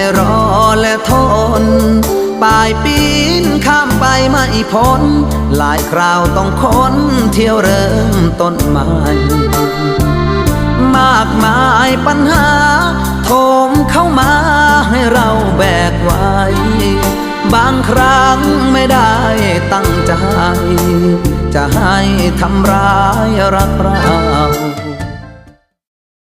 ให้รอและทน ปลายปีนข้ามไปไม่พ้น หลายคราวต้องค้นเที่ยวเริ่มต้นใหม่มากมายปัญหาโถมเข้ามาให้เราแบกไว้ บางครั้งไม่ได้ตั้งใจ จะให้ทำร้ายรักเรา